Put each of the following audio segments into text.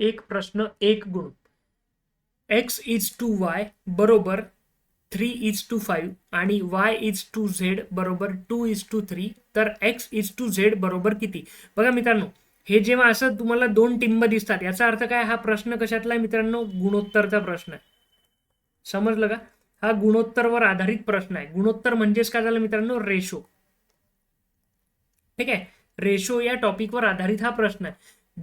एक प्रश्न एक गुण. एक्स इज टू वाय बरोबर थ्री इज टू फाईव्ह आणि वाय इज टू झेड बरोबर टू इज टू थ्री तर एक्स इज टू झेड बरोबर किती? बघा मित्रांनो हे जेव्हा असं तुम्हाला दोन टिंब दिसतात याचा अर्थ काय? हा प्रश्न कशातला आहे मित्रांनो? गुणोत्तरचा प्रश्न आहे. समजलं का? हा गुणोत्तरवर आधारित प्रश्न आहे. गुणोत्तर म्हणजेच काय झालं मित्रांनो? रेशो. ठीक आहे? रेशो या टॉपिकवर आधारित हा प्रश्न आहे.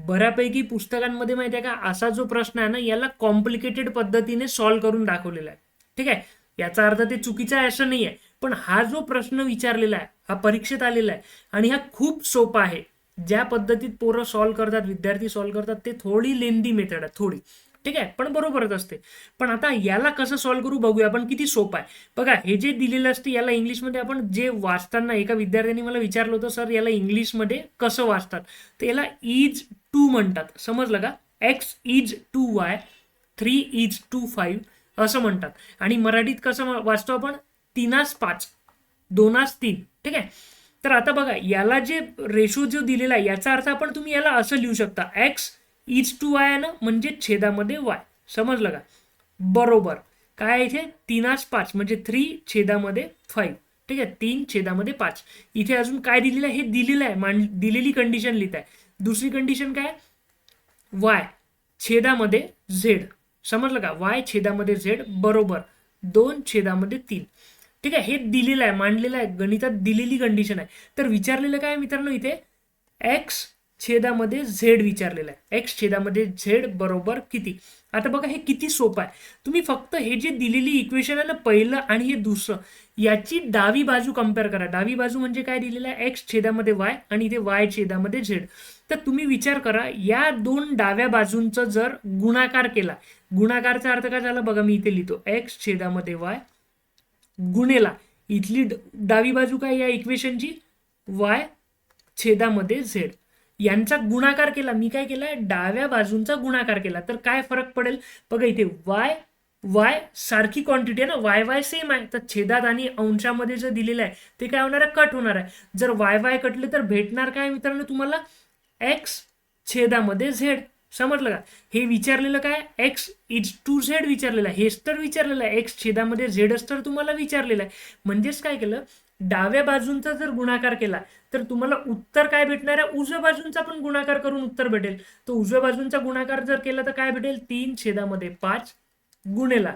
बऱ्यापैकी पुस्तकांमध्ये माहिती आहे का असा जो प्रश्न आहे ना याला कॉम्प्लिकेटेड पद्धतीने सॉल्व्ह करून दाखवलेला आहे. ठीक आहे? याचा अर्थ ते चुकीचा आहे असं नाही आहे पण हा जो प्रश्न विचारलेला आहे हा परीक्षेत आलेला आहे आणि हा खूप सोपा आहे. ज्या पद्धतीत पोरं सॉल्व्ह करतात विद्यार्थी सॉल्व्ह करतात ते थोडी लेंदी मेथड आहे थोडी. ठीक आहे? पण बरोबरच असते. पण आता याला कसं सॉल्व्ह करू बघूया आपण किती सोपं आहे. बघा हे जे दिलेलं असते याला इंग्लिशमध्ये आपण जे वाचताना एका विद्यार्थ्यांनी मला विचारलं होतं सर याला इंग्लिशमध्ये कसं वाचतात? तर याला इज टू म्हणतात. समजलं का? X is to Y three is to five असं म्हणतात. आणि मराठीत कसं वाचतो आपण? तीनास पाच दोनास तीन. ठीक आहे? तर आता बघा याला जे रेशो जो दिलेला आहे याचा अर्थ आपण तुम्ही याला असं लिहू शकता. एक्स इज टू वाय आहे ना म्हणजे छेदामध्ये वाय. समजलं का? बरोबर. काय इथे? तीनास पाच म्हणजे थ्री छेदामध्ये फाईव्ह ठीक आहे? तीन छेदामध्ये पाच. इथे अजून काय दिलेलं आहे? हे दिलेलं आहे. मान दिलेली कंडिशन लिहित आहे. दुसरी कंडिशन काय? वाय छेदामध्ये झेड. समजलं का? वाय छेदामध्ये झेड बरोबर. दोन छेदामध्ये तीन. ठीक आहे? हे दिलेलं आहे मांडलेलं आहे. गणितात दिलेली कंडिशन आहे. तर विचारलेलं काय मित्रांनो इथे? एक्स छेदामध्ये झेड विचारलेलं आहे. एक्स छेदामध्ये झेड बरोबर किती? आता बघा हे किती सोपं आहे. तुम्ही फक्त हे जे दिलेली इक्वेशन आहे ना पहिलं आणि हे दुसरं याची डावी बाजू कंपेअर करा. डावी बाजू म्हणजे काय दिलेलं आहे? एक्स छेदामध्ये वाय आणि इथे वाय छेदामध्ये झेड. तर तुम्ही विचार करा या दोन डाव्या बाजूंचा जर गुणाकार केला गुणाकारचा अर्थ काय झाला? बघा मी इथे लिहितो. एक्स छेदामध्ये वाय गुणेला इथली डावी बाजू काय या इक्वेशनची वाय छेदामध्ये झेड. यांचा गुणाकार केला मी काय केलाय डाव्या बाजूंचा गुणाकार केला. तर काय फरक पडेल? बघा इथे वाय वाय सारखी क्वांटिटी आहे ना? वाय वाय सेम आहे. तर छेदात आणि अंशामध्ये जे दिलेलं आहे ते काय होणार आहे? कट होणार आहे. जर वाय वाय कटले तर भेटणार काय मित्रांनो तुम्हाला? एक्स छेदामध्ये झेड समजलं का? हे विचारलेलं काय? एक्स इज टू झेड विचारलेलं आहे. हेच तर विचारलेलं आहे. एक्स छेदामध्ये झेडच तर तुम्हाला विचारलेलं आहे. म्हणजेच काय केलं? डाव्या बाजूंचा जर गुणाकार केला तर तुम्हाला उत्तर काय भेटणार आहे? उजव्या बाजूंचा पण गुणाकार करून उत्तर भेटेल. तर उजव्या बाजूंचा गुणाकार जर केला तर काय भेटेल? तीन छेदामध्ये पाच गुणेला.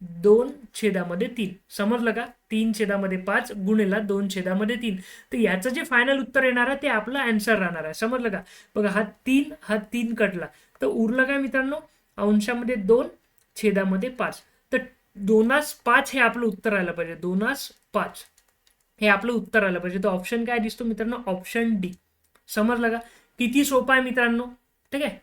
दोन छेदामध्ये तीन. समजलं का? तीन छेदामध्ये पाच गुणेला दोन छेदामध्ये तीन. तर याचं जे फायनल उत्तर येणार आहे ते आपलं अँसर राहणार आहे. समजलं का? बघा हा तीन हा तीन कटला. तर उरलं काय मित्रांनो? अंशामध्ये दोन छेदामध्ये पाच. तर दोनास पाच हे आपलं उत्तर आलं पाहिजे. दोनास पाच हे आपलं उत्तर आलं पाहिजे. तर ऑप्शन काय दिसतो मित्रांनो? ऑप्शन डी समजलं का? किती सोपं आहे मित्रांनो? ठीक आहे?